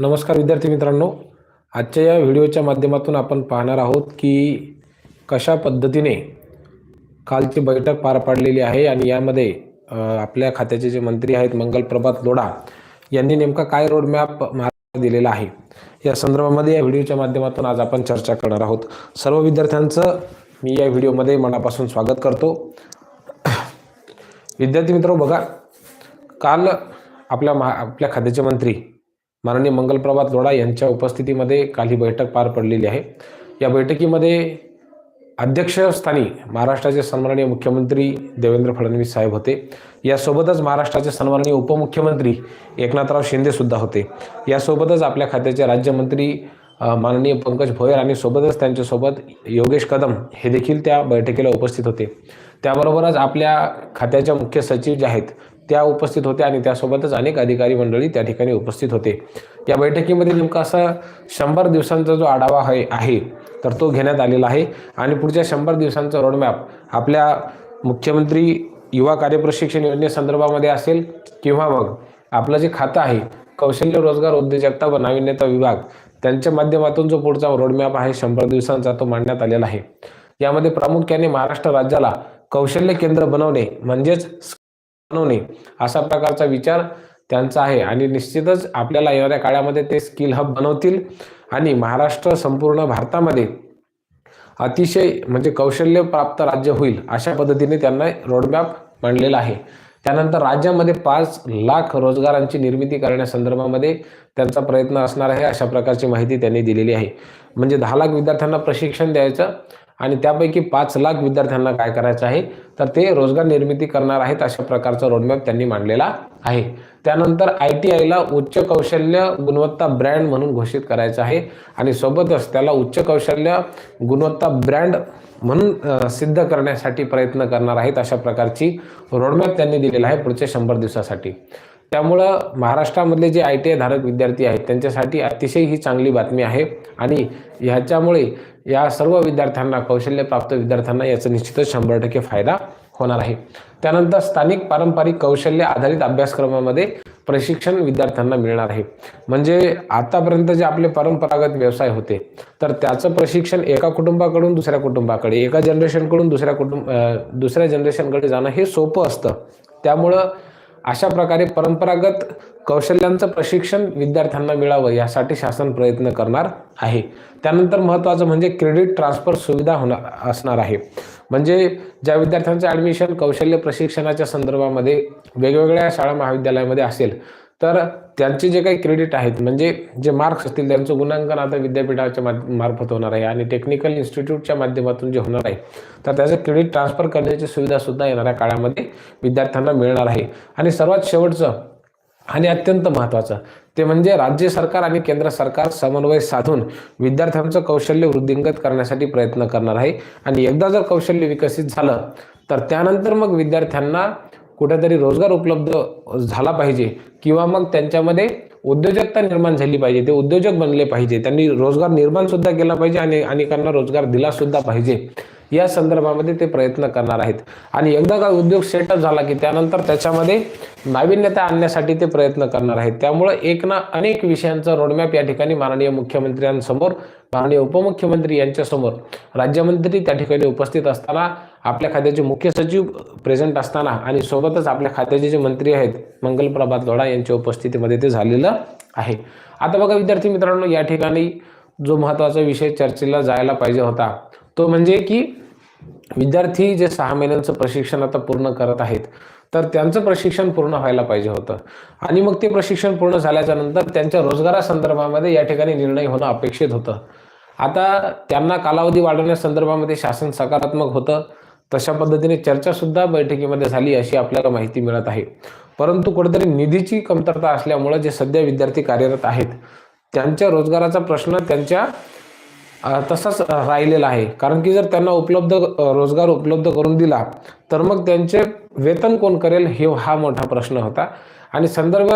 नमस्कार विद्यार्थी मित्रांनो. आजच्या या व्हिडिओच्या माध्यमातून आपण पाहणार आहोत की कशा पद्धतीने कालची बैठक पार पाडलेली आहे आणि यामध्ये आपल्या खात्याचे जे मंत्री आहेत मंगल प्रभात लोढा यांनी नेमका काय रोडमॅप महाराष्ट्राला दिलेला आहे. या संदर्भामध्ये या व्हिडिओच्या माध्यमातून आज आपण चर्चा करणार आहोत. सर्व विद्यार्थ्यांचं मी या व्हिडिओमध्ये मनापासून स्वागत करतो. विद्यार्थी मित्र बघा काल आपल्या महा आपल्या खात्याचे मंत्री माननीय मंगलप्रभात लोढा यांच्या उपस्थितीमध्ये काल ही बैठक पार पडलेली आहे. या बैठकीमध्ये अध्यक्षस्थानी महाराष्ट्राचे सन्माननीय मुख्यमंत्री देवेंद्र फडणवीस साहेब होते. यासोबतच महाराष्ट्राचे सन्माननीय उपमुख्यमंत्री एकनाथराव शिंदेसुद्धा होते. यासोबतच आपल्या खात्याचे राज्यमंत्री माननीय पंकज भोयर आणि सोबतच त्यांच्यासोबत योगेश कदम हे देखील त्या बैठकीला उपस्थित होते. त्याबरोबरच आपल्या खात्याच्या मुख्य सचिव जे आहेत त्या उपस्थित होत्या आणि त्यासोबतच अनेक अधिकारी मंडळी त्या ठिकाणी उपस्थित होते. या बैठकीमध्ये नेमका असा शंभर दिवसांचा जो आढावा आहे आहे तर तो घेण्यात आलेला आहे. आणि पुढच्या शंभर दिवसांचा रोडमॅप आपल्या मुख्यमंत्री युवा कार्यप्रशिक्षण योजनेसंदर्भामध्ये असेल किंवा मग आपलं जे खातं आहे कौशल्य रोजगार उद्योजकता व नाविन्यता विभाग त्यांच्या माध्यमातून जो पुढचा रोडमॅप आहे शंभर दिवसांचा तो मांडण्यात आलेला आहे. यामध्ये प्रामुख्याने महाराष्ट्र राज्याला कौशल्य केंद्र बनवणे म्हणजेच बनवणे असा प्रकारचा विचार त्यांचा आहे. आणि निश्चितच आपल्याला येणाऱ्या काळामध्ये ते स्किल हब बनवतील. आणि महाराष्ट्र संपूर्ण भारतामध्ये अतिशय म्हणजे कौशल्य प्राप्त राज्य होईल अशा पद्धतीने त्यांना रोडमॅप मांडलेला आहे. त्यानंतर राज्यामध्ये पाच लाख रोजगारांची निर्मिती करण्यासंदर्भामध्ये त्यांचा प्रयत्न असणार आहे अशा प्रकारची माहिती त्यांनी दिलेली आहे. म्हणजे दहा लाख विद्यार्थ्यांना प्रशिक्षण द्यायचं आणि त्यापैकी पाच लाख विद्यार्थ्यांना काय करायचं आहे? तर ते रोजगार निर्मिती करणार आहेत अशा प्रकारचा रोडमॅप त्यांनी मांडलेला आहे. त्यानंतर आय टी आयला उच्च कौशल्य गुणवत्ता ब्रँड म्हणून घोषित करायचं आहे. आणि सोबतच त्याला उच्च कौशल्य गुणवत्ता ब्रँड म्हणून सिद्ध करण्यासाठी प्रयत्न करणार आहेत अशा प्रकारची रोडमॅप त्यांनी दिलेला आहे पुढच्या शंभर दिवसासाठी. त्यामुळं महाराष्ट्रामधले जे आय टी आय धारक विद्यार्थी आहेत त्यांच्यासाठी अतिशय ही चांगली बातमी आहे आणि ह्याच्यामुळे या सर्व विद्यार्थ्यांना कौशल्यप्राप्त विद्यार्थ्यांना याचा निश्चितच शंभर टक्के फायदा होणार आहे. त्यानंतर स्थानिक पारंपरिक कौशल्य आधारित अभ्यासक्रमामध्ये प्रशिक्षण विद्यार्थ्यांना मिळणार आहे. म्हणजे आतापर्यंत जे आपले परंपरागत व्यवसाय होते तर त्याचं प्रशिक्षण एका कुटुंबाकडून दुसऱ्या कुटुंबाकडे एका जनरेशनकडून दुसऱ्या कुटुंब दुसऱ्या जनरेशनकडे जाणं हे सोपं असतं. त्यामुळं अशा प्रकारे परंपरागत कौशल्यांचं प्रशिक्षण विद्यार्थ्यांना मिळावं यासाठी शासन प्रयत्न करणार आहे. त्यानंतर महत्त्वाचं म्हणजे क्रेडिट ट्रान्सफर सुविधा होणार असणार आहे. म्हणजे ज्या विद्यार्थ्यांचं ॲडमिशन कौशल्य प्रशिक्षणाच्या संदर्भामध्ये वेगवेगळ्या शाळा महाविद्यालयामध्ये असेल तर त्यांचे जे काही क्रेडिट आहेत म्हणजे जे मार्क्स असतील त्यांचं गुणांकन आता विद्यापीठाच्या मार्फत होणार आहे आणि टेक्निकल इन्स्टिट्यूटच्या माध्यमातून जे होणार आहे तर त्याचं क्रेडिट ट्रान्सफर करण्याची सुविधासुद्धा येणाऱ्या काळामध्ये विद्यार्थ्यांना मिळणार आहे. आणि सर्वात शेवटचं आणि अत्यंत महत्त्वाचं ते म्हणजे राज्य सरकार आणि केंद्र सरकार समन्वय साधून विद्यार्थ्यांचं कौशल्य वृद्धिंगत करण्यासाठी प्रयत्न करणार आहे. आणि एकदा जर कौशल्य विकसित झालं तर त्यानंतर मग विद्यार्थ्यांना कुठेतरी रोजगार उपलब्ध झाला पाहिजे किंवा मग त्यांच्यामध्ये उद्योजकता निर्माण झाली पाहिजे. ते उद्योजक बनले पाहिजे. त्यांनी रोजगार निर्माण सुद्धा केला पाहिजे आणि अनेकांना रोजगार दिला सुद्धा पाहिजे. या संदर्भामध्ये ते प्रयत्न करणार आहेत. आणि एकदा का उद्योग सेटअप झाला की त्यानंतर त्याच्यामध्ये नाविन्यता आणण्यासाठी ते प्रयत्न करणार आहेत. त्यामुळं एक ना अनेक विषयांचा रोडमॅप या ठिकाणी माननीय मुख्यमंत्र्यांसमोर माननीय उपमुख्यमंत्री यांच्यासमोर राज्यमंत्री त्या ठिकाणी उपस्थित असताना आपल्या खात्याचे मुख्य सचिव प्रेझेंट असताना आणि सोबतच आपल्या खात्याचे जे मंत्री आहेत मंगलप्रभात लोढा यांच्या उपस्थितीमध्ये ते झालेलं आहे. आता बघा विद्यार्थी मित्रांनो या ठिकाणी जो महत्त्वाचा विषय चर्चेला जायला पाहिजे होता तो म्हणजे की विद्यार्थी जे सहा महिन्यांचं प्रशिक्षण आता पूर्ण करत आहेत तर त्यांचं प्रशिक्षण पूर्ण व्हायला पाहिजे होतं. आणि मग ते प्रशिक्षण पूर्ण झाल्याच्यानंतर त्यांच्या रोजगारासंदर्भामध्ये या ठिकाणी निर्णय होणं अपेक्षित होतं. आता त्यांना कालावधी वाढवण्यासंदर्भामध्ये शासन सकारात्मक होतं. तशा पद्धतीने चर्चासुद्धा बैठकीमध्ये झाली अशी आपल्याला माहिती मिळत आहे. परंतु कुठेतरी निधीची कमतरता असल्यामुळं जे सध्या विद्यार्थी कार्यरत आहेत त्यांच्या रोजगाराचा प्रश्न त्यांच्या तसाच राहिलेला आहे. कारण की जर त्यांना उपलब्ध रोजगार उपलब्ध करून दिला तर मग त्यांचे वेतन कोण करेल हे हा मोठा प्रश्न होता. आणि संदर्भ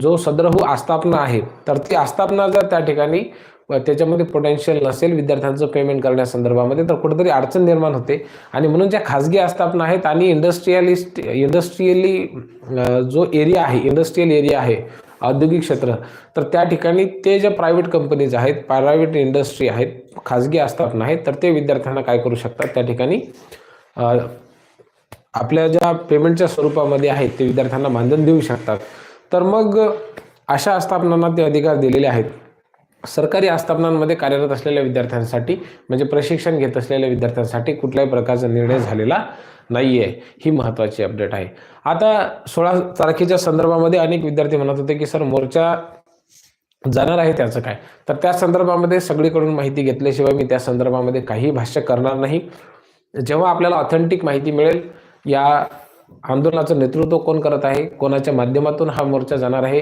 जो सदरहू आस्थापना आहे तर ती आस्थापना जर त्या ठिकाणी त्याच्यामध्ये पोटेन्शियल नसेल विद्यार्थ्यांचं पेमेंट करण्यासंदर्भामध्ये तर कुठेतरी अडचण निर्माण होते. आणि म्हणून ज्या खाजगी आस्थापना आहेत आणि इंडस्ट्रियलिस्ट इंडस्ट्रियली जो एरिया आहे इंडस्ट्रियल एरिया आहे औद्योगिक क्षेत्र तर त्या ठिकाणी ते ज्या प्रायव्हेट कंपनीज आहेत प्रायव्हेट इंडस्ट्री आहेत खाजगी आस्थापना आहेत तर ते विद्यार्थ्यांना काय करू शकतात? त्या ठिकाणी आपल्या ज्या पेमेंटच्या स्वरूपामध्ये आहेत ते विद्यार्थ्यांना मानधन देऊ शकतात. तर मग अशा आस्थापनांना ते अधिकार दिलेले आहेत. सरकारी आस्थापनांमध्ये कार्यरत असलेल्या विद्यार्थ्यांसाठी म्हणजे प्रशिक्षण घेत असलेल्या विद्यार्थ्यांसाठी कुठल्याही प्रकारचा निर्णय झालेला नाही आहे ही महत्त्वाची अपडेट आहे. आता सोळा तारखेच्या संदर्भामध्ये अनेक विद्यार्थी म्हणत होते की सर मोर्चा जाणार आहे त्याचं काय? तर त्या संदर्भामध्ये सगळीकडून माहिती घेतल्याशिवाय मी त्या संदर्भामध्ये काही भाष्य करणार नाही. जेव्हा आपल्याला ऑथेंटिक माहिती मिळेल या आंदोलनाचं नेतृत्व कोण करत आहे? कोणाच्या माध्यमातून हा मोर्चा जाणार आहे?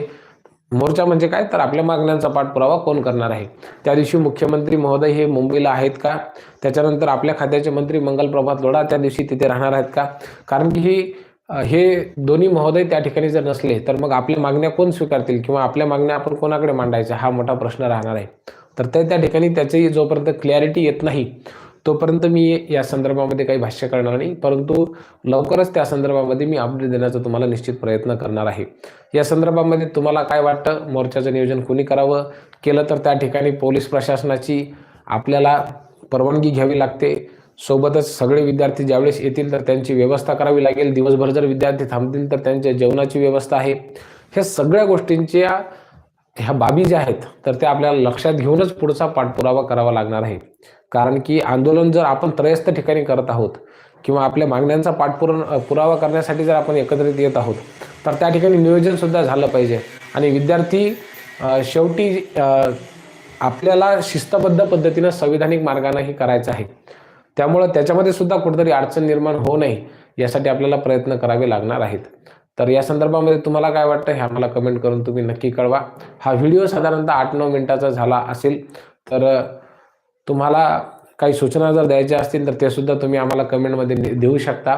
मोर्चा म्हणजे काय? तर आपल्या मागण्यांचा पाठपुरावा कोण करणार आहे? त्या दिवशी मुख्यमंत्री महोदय हे मुंबईला आहेत का? त्याच्यानंतर आपल्या खात्याचे मंत्री मंगल प्रभात लोढा त्या दिवशी तिथे राहणार आहेत का? कारण की ही हे दोन्ही महोदय त्या ठिकाणी जर नसले तर मग आपल्या मागण्या कोण स्वीकारतील? किंवा आपल्या मागण्या आपण कोणाकडे मांडायच्या? हा मोठा प्रश्न राहणार आहे. तर ते त्या ठिकाणी त्याची जोपर्यंत क्लॅरिटी येत नाही तोपर्यंत मी या संदर्भामध्ये काही भाष्य करणार नाही परंतु लवकरच त्या संदर्भामध्ये मी अपडेट देण्याचा तुम्हाला निश्चित प्रयत्न करणार आहे. या संदर्भामध्ये तुम्हाला काय वाटतं? मोर्चाचं नियोजन कोणी करावं? केलं तर त्या ठिकाणी पोलीस प्रशासनाची आपल्याला परवानगी घ्यावी लागते. सोबतच सगळे विद्यार्थी ज्यावेळेस येतील तर त्यांची व्यवस्था करावी लागेल. दिवसभर जर विद्यार्थी थांबतील तर त्यांच्या जेवणाची व्यवस्था आहे. ह्या सगळ्या गोष्टींच्या ह्या बाबी ज्या आहेत तर त्या आपल्याला लक्षात घेऊनच पुढचा पाठपुरावा करावा लागणार आहे. कारण की आंदोलन जर आपण त्रयस्थ ठिकाणी करत आहोत किंवा आपल्या मागण्यांचा पाठपुर पुरावा करण्यासाठी जर आपण एकत्रित येत आहोत तर त्या ठिकाणी नियोजनसुद्धा झालं पाहिजे. आणि विद्यार्थी शेवटी आपल्याला शिस्तबद्ध पद्धतीनं संविधानिक मार्गानेही करायचं आहे. त्यामुळं त्याच्यामध्ये सुद्धा कुठेतरी अडचण निर्माण होऊ नये यासाठी आपल्याला प्रयत्न करावे लागणार आहेत. तर या संदर्भामध्ये तुम्हाला काय वाटतं हे आम्हाला कमेंट करून तुम्ही नक्की कळवा. हा व्हिडिओ साधारणतः आठ नऊ मिनिटाचा झाला असेल तर तुम्हाला काही सूचना जर द्यायच्या असतील तर ते सुद्धा तुम्ही आम्हाला कमेंटमध्ये देऊ शकता.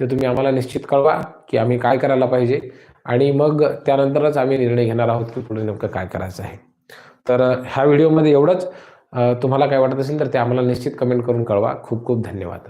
ते तुम्ही आम्हाला निश्चित कळवा की आम्ही काय करायला पाहिजे. आणि मग त्यानंतरच आम्ही निर्णय घेणार आहोत की पुढे नेमकं काय करायचं आहे. तर ह्या व्हिडिओमध्ये एवढंच. तुम्हाला काय वाटत असेल तर ते आम्हाला निश्चित कमेंट करून कळवा. खूप खूप धन्यवाद.